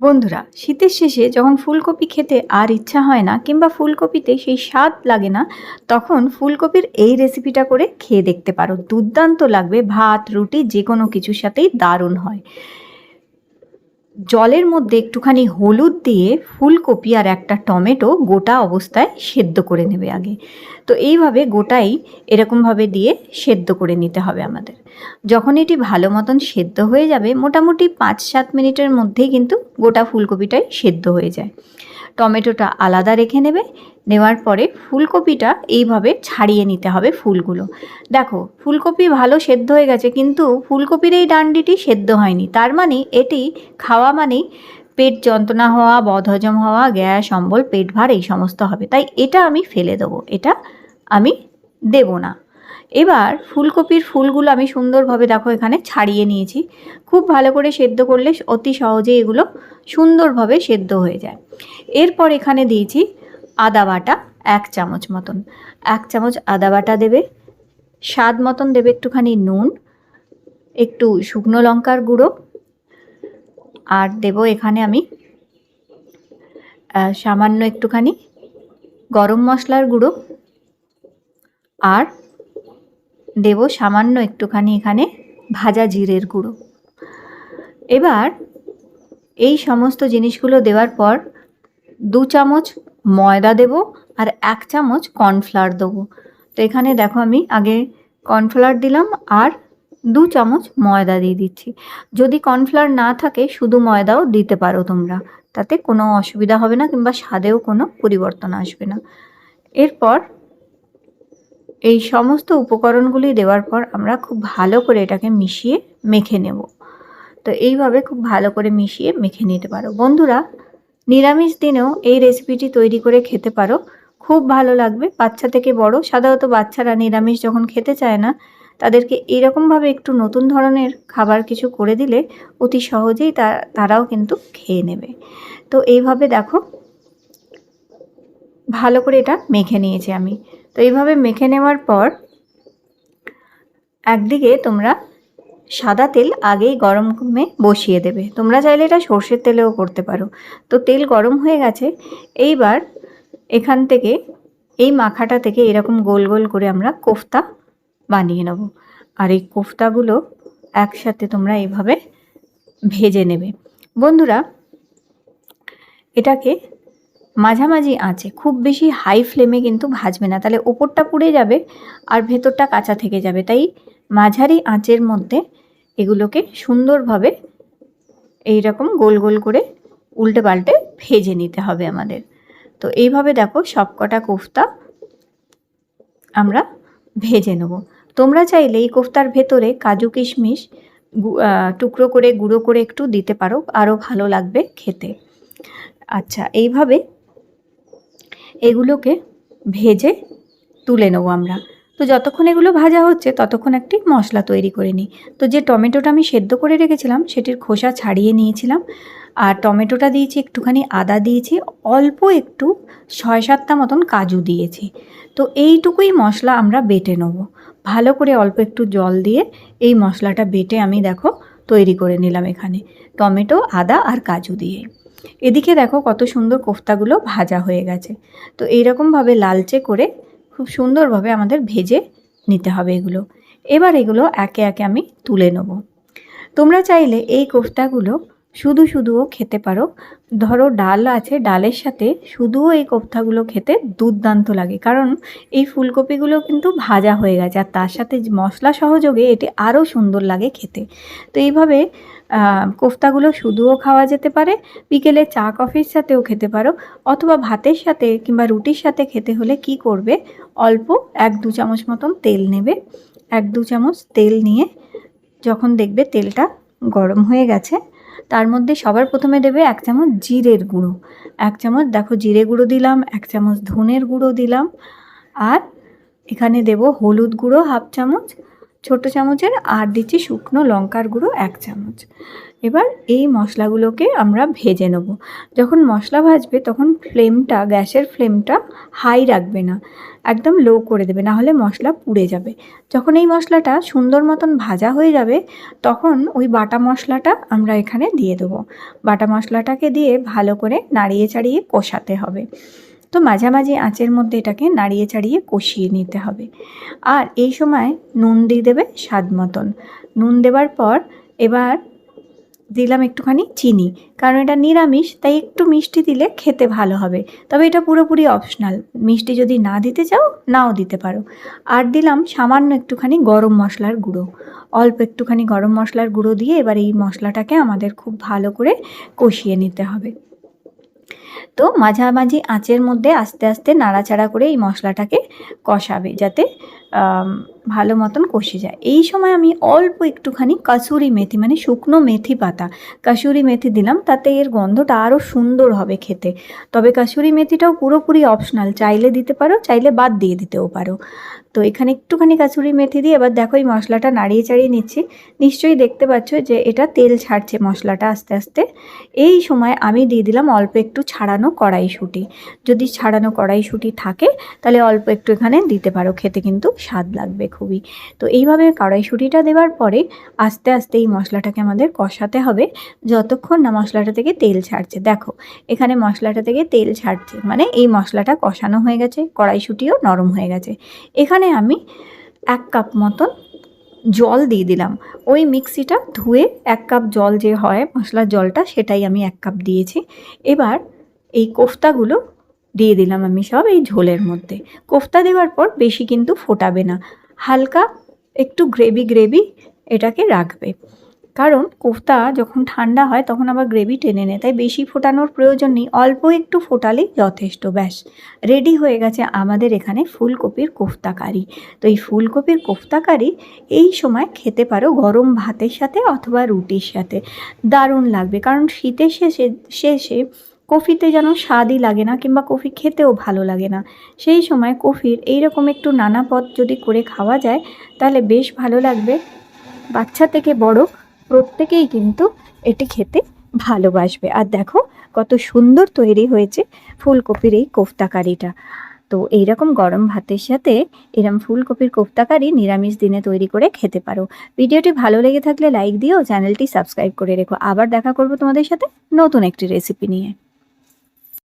বন্ধুরা, শীতের শেষে যখন ফুলকপি খেতে আর ইচ্ছা হয় না কিংবা ফুলকপিতে সেই স্বাদ লাগে না, তখন ফুলকপির এই রেসিপিটা করে খেয়ে দেখতে পারো। দুর্দান্ত লাগবে ভাত, রুটি যে কোনো কিছুর সাথেই দারুণ হয়। জলের মধ্যে একটুখানি হলুদ দিয়ে ফুলকপি আর একটা টমেটো গোটা অবস্থায় সেদ্ধ করে নেবে আগে। তো এইভাবে গোটাই এরকমভাবে দিয়ে সেদ্ধ করে নিতে হবে আমাদের। যখন এটি ভালো মতন সেদ্ধ হয়ে যাবে, মোটামুটি পাঁচ সাত মিনিটের মধ্যেই কিন্তু গোটা ফুলকপিটাই সেদ্ধ হয়ে যায়। টমেটোটা আলাদা রেখে নেবে। নেওয়ার পরে ফুলকপিটা এইভাবে ছাড়িয়ে নিতে হবে ফুলগুলো। দেখো, ফুলকপি ভালো সেদ্ধ হয়ে গেছে, কিন্তু ফুলকপির এই ডান্ডিটি সেদ্ধ হয়নি। তার মানে এটি খাওয়া মানেই পেট যন্ত্রণা হওয়া, বদহজম হওয়া, গ্যাস, অম্বল, পেট ভার, এই সমস্ত হবে। তাই এটা আমি ফেলে দেবো। এটা আমি দেব না। এবার ফুলকপির ফুলগুলো আমি সুন্দরভাবে দেখো এখানে ছাড়িয়ে নিয়েছি। খুব ভালো করে সেদ্ধ করলে অতি সহজে এগুলো সুন্দরভাবে সেদ্ধ হয়ে যায়। এরপর এখানে দিয়েছি আদা বাটা এক চামচ মতন। এক চামচ আদা বাটা দেবে, স্বাদ মতন দেবে একটুখানি নুন, একটু শুকনো লঙ্কার গুঁড়ো, আর দেব এখানে আমি সামান্য একটুখানি গরম মশলার গুঁড়ো, আর দেব সামান্য একটুখানি এখানে ভাজা জিরের গুঁড়ো। এবার এই সমস্ত জিনিসগুলো দেওয়ার পর দু চামচ ময়দা দেব আর এক চামচ কর্নফ্লাওয়ার দেবো। তো এখানে দেখো আমি আগে কর্নফ্লাওয়ার দিলাম আর দু চামচ ময়দা দিয়ে দিচ্ছি। যদি কর্নফ্লাওয়ার না থাকে, শুধু ময়দাও দিতে পারো তোমরা। তাতে কোনো অসুবিধা হবে না কিংবা স্বাদেও কোনো পরিবর্তন আসবে না। এরপর এই সমস্ত উপকরণগুলি দেওয়ার পর আমরা খুব ভালো করে এটাকে মিশিয়ে মেখে নেব। তো এইভাবে খুব ভালো করে মিশিয়ে মেখে নিতে পারো। বন্ধুরা, নিরামিষ দিনেও এই রেসিপিটি তৈরি করে খেতে পারো। খুব ভালো লাগবে। বাচ্চা থেকে বড়, সাধারণত বাচ্চারা নিরামিষ যখন খেতে চায় না, তাদেরকে এইরকমভাবে একটু নতুন ধরনের খাবার কিছু করে দিলে অতি সহজেই তারাও কিন্তু খেয়ে নেবে। তো এইভাবে দেখো, ভালো করে এটা মেখে নিয়েছি আমি। তো এইভাবে মেখে নেওয়ার পর একদিকে তোমরা সাদা তেল আগেই গরমে বসিয়ে দেবে। তোমরা চাইলে এটা সর্ষের তেলেও করতে পারো। তো তেল গরম হয়ে গেছে। এইবার এখান থেকে, এই মাখাটা থেকে এরকম গোল গোল করে আমরা কোফতা বানিয়ে নেব। আর এই কোফতাগুলো একসাথে তোমরা এইভাবে ভেজে নেবে। বন্ধুরা, এটাকে মাঝামাঝি আঁচে, খুব বেশি হাই ফ্লেমে কিন্তু ভাজবে না। তাহলে ওপরটা পুড়ে যাবে আর ভেতরটা কাঁচা থেকে যাবে। তাই মাঝারি আঁচের মধ্যে এগুলোকে সুন্দরভাবে এই রকম গোল গোল করে উল্টে পাল্টে ভেজে নিতে হবে আমাদের। তো এইভাবে দেখো সবকটা কোফতা আমরা ভেজে নেব। তোমরা চাইলে এই কোফতার ভেতরে কাজু কিশমিশ টুকরো করে, গুঁড়ো করে একটু দিতে পারো। আরও ভালো লাগবে খেতে। আচ্ছা এইভাবে এগুলোকে ভেজে তুলে নেব আমরা। তো যতক্ষণ এগুলো ভাজা হচ্ছে, ততক্ষণ একটি মশলা তৈরি করে নিই। তো যে টমেটোটা আমি সেদ্ধ করে রেখেছিলাম, সেটির খোসা ছাড়িয়ে নিয়েছিলাম। আর টমেটোটা দিয়েছি, একটুখানি আদা দিয়েছি, অল্প একটু ছয় সাতটা মতন কাজু দিয়েছি। তো এইটুকুই মশলা আমরা বেটে নেব। ভালো করে অল্প একটু জল দিয়ে এই মশলাটা বেটে আমি দেখো তৈরি করে নিলাম এখানে। টমেটো, আদা আর কাজু দিয়ে। এদিকে দেখো কত সুন্দর কোফতাগুলো ভাজা হয়ে গেছে। তো এইরকমভাবে লালচে করে খুব সুন্দরভাবে আমাদের ভেজে নিতে হবে এগুলো। এবার এগুলো একে একে আমি তুলে নেব। তোমরা চাইলে এই কোফতাগুলো শুধু শুধুও খেতে পারো। ধরো ডাল আছে, ডালের সাথে শুধুও এই কোফতাগুলো খেতে দুর্দান্ত লাগে। কারণ এই ফুলকপিগুলো কিন্তু ভাজা হয়ে গেছে আর তার সাথে মশলা সহযোগে এটি আরও সুন্দর লাগে খেতে। তো এইভাবে কোফতাগুলো শুধুও খাওয়া যেতে পারে, বিকেলে চা, কফির সাথেও খেতে পারো, অথবা ভাতের সাথে কিংবা রুটির সাথে খেতে হলে কি করবে? অল্প এক দু চামচ মতন তেল নেবে, এক দু চামচ তেল নিয়ে যখন দেখবে তেলটা গরম হয়ে গেছে, তার মধ্যে সবার প্রথমে দেবে এক চামচ জিরের গুঁড়ো, এক চামচ, দেখো জিরে গুঁড়ো দিলাম, এক চামচ ধনের গুঁড়ো দিলাম, আর এখানে দেব হলুদ গুঁড়ো হাফ চামচ ছোট চামচের আর দিচ্ছি শুকনো লঙ্কার গুঁড়ো এক চামচ। এবার এই মশলাগুলোকে আমরা ভেজে নেব। যখন মশলা ভাজবে, তখন ফ্লেমটা, গ্যাসের ফ্লেমটা হাই রাখবে না। একদম লো করে দেবে, না হলে মশলা পুড়ে যাবে। যখন এই মশলাটা সুন্দর মতন ভাজা হয়ে যাবে, তখন ওই বাটা মশলাটা আমরা এখানে দিয়ে দেবো। বাটা মশলাটাকে দিয়ে ভালো করে নাড়িয়ে চাড়িয়ে কষাতে হবে। তো মাঝামাঝি আঁচের মধ্যে এটাকে নাড়িয়ে চাড়িয়ে কষিয়ে নিতে হবে। আর এই সময় নুন দিয়ে দেবে স্বাদ মতন। নুন দেওয়ার পর এবার দিলাম একটুখানি চিনি, কারণ এটা নিরামিষ, তাই একটু মিষ্টি দিলে খেতে ভালো হবে। তবে এটা পুরোপুরি অপশনাল মিষ্টি যদি না দিতে চাও, নাও দিতে পারো। আর দিলাম সামান্য একটুখানি গরম মশলার গুঁড়ো। অল্প একটুখানি গরম মশলার গুঁড়ো দিয়ে এবার এই মশলাটাকে আমাদের খুব ভালো করে কষিয়ে নিতে হবে। তো মাঝামাঝি আঁচের মধ্যে আস্তে আস্তে নাড়াচাড়া করে এই মশলাটাকে কষাবে যাতে ভালো মতন কষে যায়। এই সময় আমি অল্প একটুখানি কাসুরি মেথি মানে শুকনো মেথি পাতা, কাসুরি মেথি দিলাম, তাতে এর গন্ধটা আরও সুন্দর হবে খেতে। তবে কাসুরি মেথিটাও পুরোপুরি অপশনাল চাইলে দিতে পারো, চাইলে বাদ দিয়ে দিতেও পারো। তো এখানে একটুখানি কাসুরি মেথি দিয়ে, এবার দেখো এই মশলাটা নাড়িয়ে চাড়িয়ে নিচ্ছি। নিশ্চয়ই দেখতে পাচ্ছ যে এটা তেল ছাড়ছে মশলাটা আস্তে আস্তে। এই সময় আমি দিয়ে দিলাম অল্প একটু ছাড়ানো কড়াইশুঁটি। যদি ছাড়ানো কড়াইশুঁটি থাকে, তাহলে অল্প একটু এখানে দিতে পারো খেতে কিন্তু। স্বাদ লাগবে খুবই। তো এইভাবে কড়াইশুঁটিটা দেওয়ার পরে আস্তে আস্তে এই মশলাটাকে আমাদের কষাতে হবে। যতক্ষণ না মশলাটা থেকে তেল ছাড়ছে। দেখো, এখানে মশলাটা থেকে তেল ছাড়ছে। মানে এই মশলাটা কষানো হয়ে গেছে, কড়াইশুঁটিও নরম হয়ে গেছে। এখানে আমি এক কাপ মতন জল দিয়ে দিলাম। ওই মিক্সিটা ধুয়ে এক কাপ জল যে হয়, মশলার জলটা, সেটাই আমি এক কাপ দিয়েছি। এবার এই কোফতাগুলো দিয়ে দিলাম আমি সব এই ঝোলের মধ্যে। কোফতা দেওয়ার পর বেশি কিন্তু ফোটাবে না। হালকা একটু গ্রেভি গ্রেভি এটাকে রাখবে। কারণ কোফতা যখন ঠান্ডা হয় তখন আবার গ্রেভি টেনে নেয়, তাই বেশি ফোটানোর প্রয়োজন নেই। অল্প একটু ফোটালেই যথেষ্ট, ব্যাস। রেডি হয়ে গেছে আমাদের এখানে ফুলকপির কোফতা কারি। তো এই ফুলকপির কোফতা কারি এই সময় খেতে পারো গরম ভাতের সাথে অথবা রুটির সাথে। দারুণ লাগবে, কারণ শীতের শেষে শেষে কফিতে যেন স্বাদই লাগে না কিংবা কফি খেতেও ভালো লাগে না। সেই সময় কফির এইরকম একটু নানা পদ যদি করে খাওয়া যায়, তাহলে বেশ ভালো লাগবে। বাচ্চা থেকে বড় প্রত্যেকেই কিন্তু এটি খেতে ভালোবাসবে। আর দেখো কত সুন্দর তৈরি হয়েছে ফুলকপির এই কোফতা কারিটা তো এইরকম গরম ভাতের সাথে এরম ফুলকপির কোফতা কারি নিরামিষ দিনে তৈরি করে খেতে পারো। ভিডিওটি ভালো লেগে থাকলে লাইক দিও, চ্যানেলটি সাবস্ক্রাইব করে রেখো। আবার দেখা করব তোমাদের সাথে নতুন একটি রেসিপি নিয়ে।